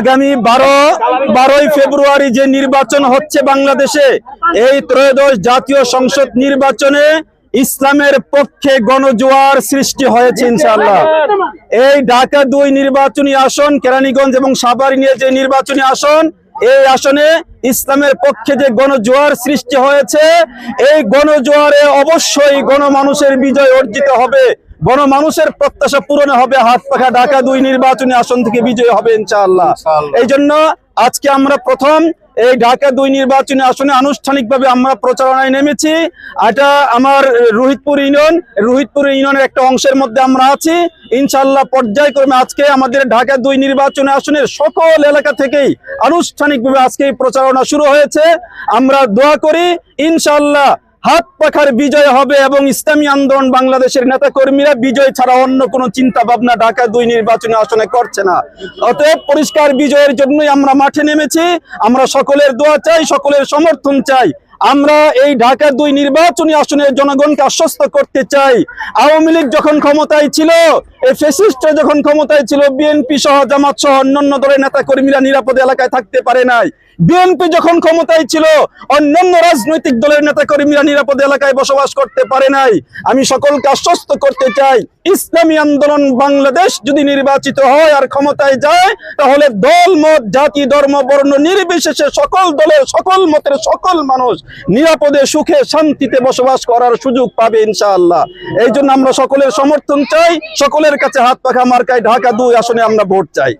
আগামী বারো, বারোই ফেব্রুয়ারি যে নির্বাচন হচ্ছে বাংলাদেশে, এই ত্রয়োদশ জাতীয় সংসদ নির্বাচনে ইসলামের পক্ষে গণজোয়ার সৃষ্টি হয়েছে ইনশাআল্লাহ। এই ঢাকা দুই নির্বাচনী আসন, কেরানীগঞ্জ এবং সাভার নিয়ে যে নির্বাচনী আসন, এই আসনে ইসলামের পক্ষে যে গণজোয়ার সৃষ্টি হয়েছে, এই গণজোয়ারে অবশ্যই গণমানুষের বিজয় অর্জিত হবে। গণমানুষের প্রত্যাশা পূরণ হবে হাত পাখা ঢাকা দুই নির্বাচনী আসন থেকে বিজয় হবে ইনশাআল্লাহ। এই জন্য আজকে আমরা প্রথম এই ঢাকা দুই নির্বাচনী আসনে আনুষ্ঠানিকভাবে আমরা প্রচারণায় নেমেছি। এটা আমার রোহিতপুর ইউনিয়ন রোহিতপুর ইউনিয়নের একটা অংশের মধ্যে আমরা আছি। ইনশাআল্লাহ পর্যায়ক্রমে আজকে আমাদের ঢাকা দুই নির্বাচনী আসনের সকল এলাকা থেকেই আনুষ্ঠানিকভাবে আজকে এই প্রচারণা শুরু হয়েছে। আমরা দোয়া করি ইনশাআল্লাহ হাত পাখার বিজয় হবে এবং ইসলামী আন্দোলন বাংলাদেশের নেতা কর্মীরা বিজয় ছাড়া অন্য কোনো চিন্তা ভাবনা ঢাকা দুই নির্বাচনে আসনে করছে না। অতএব পরিষ্কার বিজয়ের জন্যই আমরা মাঠে নেমেছি। আমরা সকলের দোয়া চাই, সকলের সমর্থন চাই। আমরা এই ঢাকা দুই নির্বাচনী আসনের জনগণকে আশ্বস্ত করতে চাই। আওয়ামী লীগ যখন ক্ষমতায় ছিল, এই ফেসিস্ট যখন ক্ষমতায় ছিল, বিএনপি সহ জামাত সহ অন্যান্য দলের নেতা কর্মীরা নিরাপদ এলাকায় থাকতে পারে নাই। বিএনপি যখন ক্ষমতায় ছিল, অন্যান্য রাজনৈতিক দলের নেতা কর্মীরা নিরাপদ এলাকায় বসবাস করতে পারে নাই। আমি সকলকে আশ্বস্ত করতে চাই, ইসলামী আন্দোলন বাংলাদেশ যদি নির্বাচিত হয় আর ক্ষমতায় যায়, তাহলে দল, মত, জাতি, ধর্ম, বর্ণ নির্বিশেষে সকল দলের, সকল মতের সকল মানুষ নিরাপদে, সুখে, শান্তিতে বসবাস করার সুযোগ পাবে ইনশাআল্লাহ। এই জন্য আমরা সকলের সমর্থন চাই, সকলের কাছে হাত পাখা মার্কায় ঢাকা দুই আসনে আমরা ভোট চাই।